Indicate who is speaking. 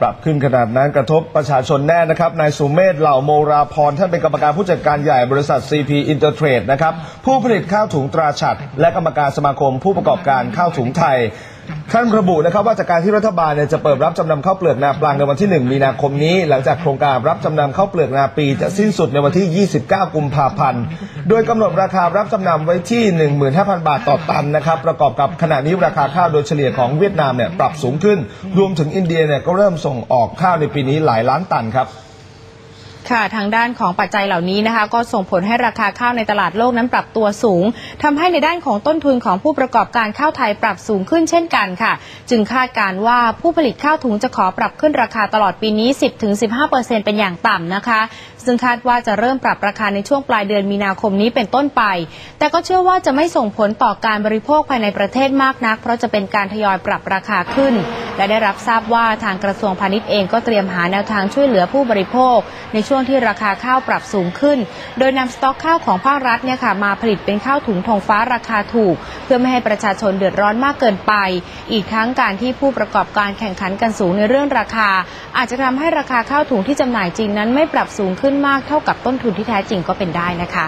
Speaker 1: ปรับขึ้นขนาดนั้นกระทบประชาชนแน่นะครับ นายสุเมธเหล่าโมราพรท่านเป็นกรรมการผู้จัดการใหญ่บริษัท CP Intertrade นะครับ ผู้ผลิตข้าวถุงตราฉัด และกรรมการสมาคมผู้ประกอบการข้าวถุงไทยท่านระบุนะครับว่าจากการที่รัฐบาลเนี่ยจะเปิดรับจำนำข้าวเปลือกนาปลังในวันที่ 1 มีนาคมนี้ หลังจากโครงการรับจำนำข้าวเปลือกนาปีจะสิ้นสุดในวันที่ 29 กุมภาพันธ์ โดยกำหนดราคารับจำนำไว้ที่ 15,000 บาทต่อตันนะครับประกอบกับขณะนี้ราคาข้าวโดยเฉลี่ยของเวียดนามเนี่ยปรับสูงขึ้น รวมถึงอินเดียเนี่ยก็เริ่มส่งออกข้าวในปีนี้หลายล้านตันครับ
Speaker 2: ค่ะทางด้านของปัจจัยเหล่านี้นะคะ ก็ส่งผลให้ราคาข้าวในตลาดโลกนั้นปรับตัวสูงทำให้ในด้านของต้นทุนของผู้ประกอบการข้าวไทยปรับสูงขึ้นเช่นกันค่ะ จึงคาดการว่าผู้ผลิตข้าวถุงจะขอปรับขึ้นราคาตลอดปีนี้ 10-15%เป็นอย่างต่ำนะคะ ซึ่งคาดว่าจะเริ่มปรับราคาในช่วงปลายเดือนมีนาคมนี้เป็นต้นไป แต่ก็เชื่อว่าจะไม่ส่งผลต่อการบริโภคภายในประเทศมากนัก เพราะจะเป็นการทยอยปรับราคาขึ้น และได้รับทราบว่าทางกระทรวงพาณิชย์เองก็เตรียมหาแนวทางช่วยเหลือผู้บริโภค ในช่วงที่ราคาข้าวปรับสูงขึ้น โดยนำสต็อกข้าวของภาครัฐเนี่ยค่ะมาผลิตเป็นข้าวถุงทงฟ้าราคาถูก เพื่อไม่ให้ประชาชนเดือดร้อนมากเกินไป อีกทั้งการที่ผู้ประกอบการแข่งขันกันสูงในเรื่องราคา อาจจะทำให้ราคาข้าวถุงที่จำหน่ายจริงนั้นไม่ปรับสูงขึ้นมากเท่ากับต้นทุนที่แท้จริงก็เป็นได้นะคะ